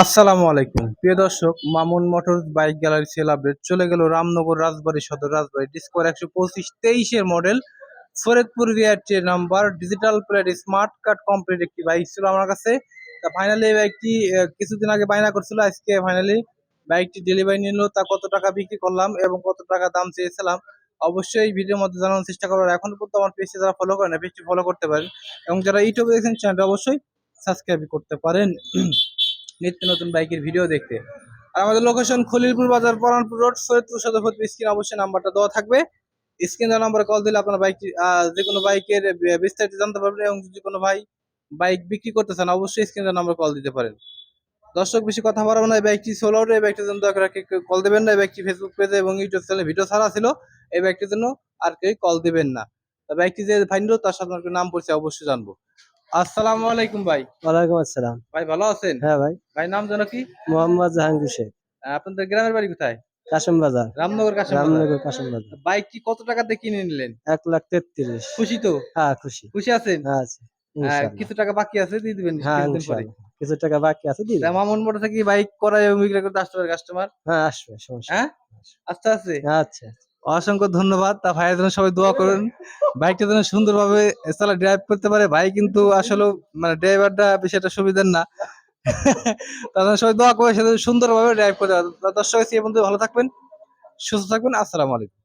আসসালামু আলাইকুম। প্রিয় দর্শক, Mamun Motors bike gallery sale update চলে গেল রামনগর রাজবাড়ী সদর রাজবাড়ী ডিসকোর একশো পঁচিশ তেইশের model Faridpur V R T number. Digital plate smart card complete একটি বাইক ছিল আমার কাছে। তা ফাইনালি এই বাইকটি কিছুদিন আগে বায়না করছিল, আজকে ফাইনালি বাইকটি ডেলিভারি নিল। তা কত টাকা বিক্রি করলাম এবং কত টাকা দাম চেয়েছিলাম, অবশ্যই ভিডিওর মধ্যে জানানোর চেষ্টা করব। এখন পর্যন্ত আমার পেজটি যারা ফলো করেন পেজটি ফলো করতে পারেন। এবং যারা ইউটিউবে দেখছেন, চ্যানেলটা অবশ্যই সাবস্ক্রাইব করতে পারেন। নিত্য নতুন বাইকের ভিডিও দেখতে। আর আমাদের location Khalilpur Bazar Paranpur road Saidpur Sadarpur screen অবশ্যই নাম্বারটা দেওয়া থাকবে। স্ক্রিন নাম্বারে কল দিলে আপনার বাইকটি যে কোনো বাইকের বিস্তারিত জানতে পারবেন এবং যদি কোনো ভাই বাইক বিক্রি করতে চান, অবশ্যই স্ক্রিন নাম্বার কল দিতে পারেন। দর্শক, বেশি কথা বলব না, এই বাইকটি সোলো এই বাইকটির জন্য দয়া কল দেবেন না। এই বাইকটি ফেসবুক পেজে এবং ইউটিউব চ্যানেলে ভিডিও ছাড়া ছিল, এই বাইকটির জন্য আর কেউ কল দিবেন না। বাইকটি যে ফাইন্ড তার সাথে নাম পরিচয় অবশ্যই জানব। আসসালামু আলাইকুম ভাই। ওয়ালাইকুম আসসালাম। ভাই ভালো আছেন? হ্যাঁ ভাই। ভাই নাম জানো কি? মোহাম্মদ জাহাঙ্গীর শেখ। আপনাদের গ্রামের বাড়ি কোথায়? কাশিম বাজার। রামনগর কাছে রামনগর কাশিম বাজার। বাইক কি কত টাকাতে কিনে নিলেন? এক লাখ তেত্রিশ। খুশি তো? হ্যাঁ খুশি। খুশি আছেন? হ্যাঁ আছে। কিছু টাকা বাকি আছে দিয়ে দিবেন হ্যাঁ কিছুদিন পরে। কিছু টাকা বাকি আছে দিয়ে তা দেব। মামুন মোটর থেকে বাইক করায় বিক্রি করতে আসতে পারে কাস্টমার হ্যাঁ আসবে সমস্যা হ্যাঁ? আস্তে আস্তে আচ্ছা। অসংখ্য ধন্যবাদ। তা ভাইয়ের জন্য সবাই দোয়া করুন। বাইকটা যেন সুন্দরভাবে চালা ড্রাইভ করতে পারে। ভাই কিন্তু আসলে মানে ড্রাইভারটা বেশি একটা সুবিধার না। তাদের সবাই দোয়া করে সেটা সুন্দরভাবে ড্রাইভ করতে পারে দর্শক এই বন্ধু ভালো থাকবেন, সুস্থ থাকবেন। আসসালামু আলাইকুম।